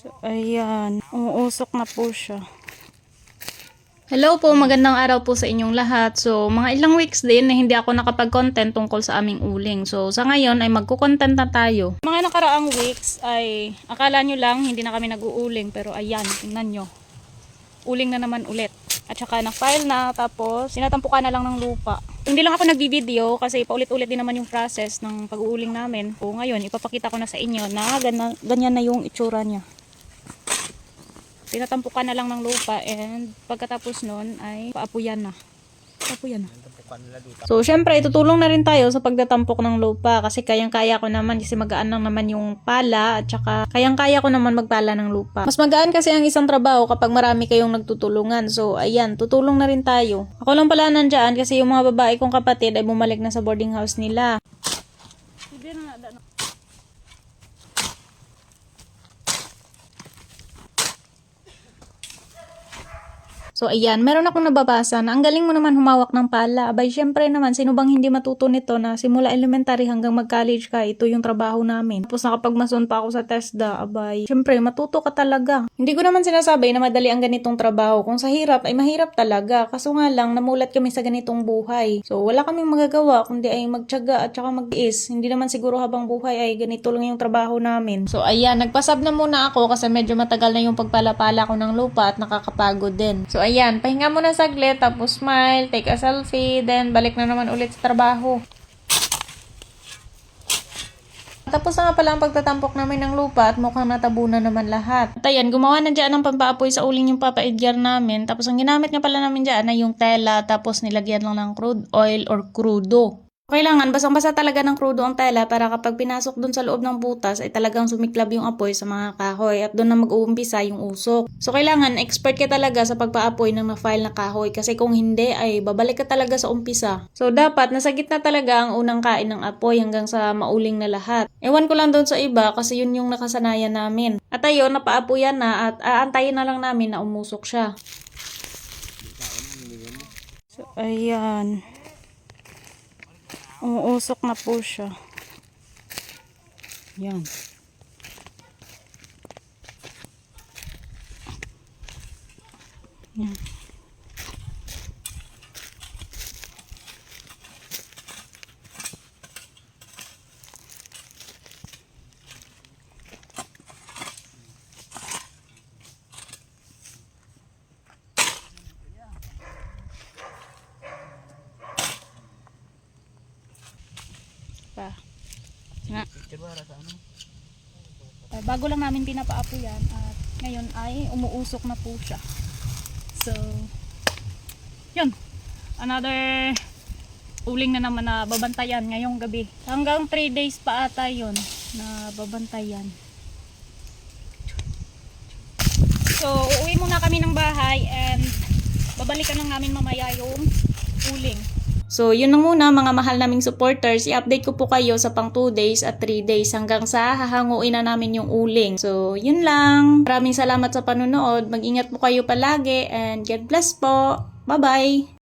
So, ayan. Umuusok na po siya. Hello po, magandang araw po sa inyong lahat. So, mga ilang weeks din na hindi ako nakapag-content tungkol sa aming uling. So, sa ngayon ay magko-content na tayo. Mga nakaraang weeks ay akala nyo lang hindi na kami nag-uuling. Pero ayan, tingnan nyo. Uling na naman ulit. At saka na-file na, tapos sinatampukan na lang ng lupa. Hindi lang ako nagbi-video kasi paulit-ulit din naman yung process ng pag-uuling namin. So, ngayon, ipapakita ko na sa inyo na ganyan na yung itsura niya tinatampukan na lang ng lupa and pagkatapos nun ay paapuyan na. Paapuyan na. So, syempre, itutulong na rin tayo sa pagtatampok ng lupa kasi kayang-kaya ko naman kasi magaan lang naman yung pala at saka kayang-kaya ko naman magpala ng lupa. Mas magaan kasi ang isang trabaho kapag marami kayong nagtutulungan. So, ayan, tutulong na rin tayo. Ako lang pala nandyan kasi yung mga babae kong kapatid ay bumalik na sa boarding house nila. Hindi na, So ayan, meron akong nababasa na ang galing mo naman humawak ng pala. Abay, syempre naman, sino bang hindi matuto nito na simula elementary hanggang mag-college ka, ito yung trabaho namin. Tapos nakapagmason pa ako sa TESDA, abay, syempre, matuto ka talaga. Hindi ko naman sinasabi na madali ang ganitong trabaho. Kung sa hirap, ay mahirap talaga. Kaso nga lang, namulat kami sa ganitong buhay. So wala kaming magagawa, kundi ay magtyaga at saka mag-is. Hindi naman siguro habang buhay ay ganito lang yung trabaho namin. So ayan, nagpasab na muna ako kasi medyo matagal na yung pagpalapala ko ng lupa at nakakapagod din. So ayan, pahinga muna saglit, tapos smile, take a selfie, then balik na naman ulit sa trabaho. Tapos na nga pala ang pagtatampok namin ng lupa at mukhang natabunan naman lahat. At ayan, gumawa na dyan ng pampaapoy sa uling yung papa-edgar namin. Tapos ang ginamit nga pala namin dyan ay yung tela tapos nilagyan lang ng crude oil or crudo. Kailangan basang-basa talaga ng krudo ang tela para kapag pinasok dun sa loob ng butas ay talagang sumiklab yung apoy sa mga kahoy at doon na mag-uumpisa yung usok. So kailangan expert ka talaga sa pagpaapoy ng na-file na kahoy kasi kung hindi ay babalik ka talaga sa umpisa. So dapat nasa gitna talaga ang unang kain ng apoy hanggang sa mauling na lahat. Ewan ko lang doon sa iba kasi yun yung nakasanayan namin. At ayun, napaapuyan na at aantayin na lang namin na umusok siya. So ayan. Umuusok na po siya. Yan. Yan. Pa. Nga. Eh, bago lang namin pinapaapo yan at ngayon ay umuusok na po siya. So, yun. Another uling na naman na babantayan ngayong gabi. Hanggang 3 days pa ata yun na babantayan. So, uuwi muna kami ng bahay and babalikan lang namin mamaya yung uling. So, yun lang muna mga mahal naming supporters. I-update ko po kayo sa pang 2 days at 3 days hanggang sa hahanguin na namin yung uling. So, yun lang. Maraming salamat sa panonood. Mag-ingat po kayo palagi and God bless po. Bye-bye!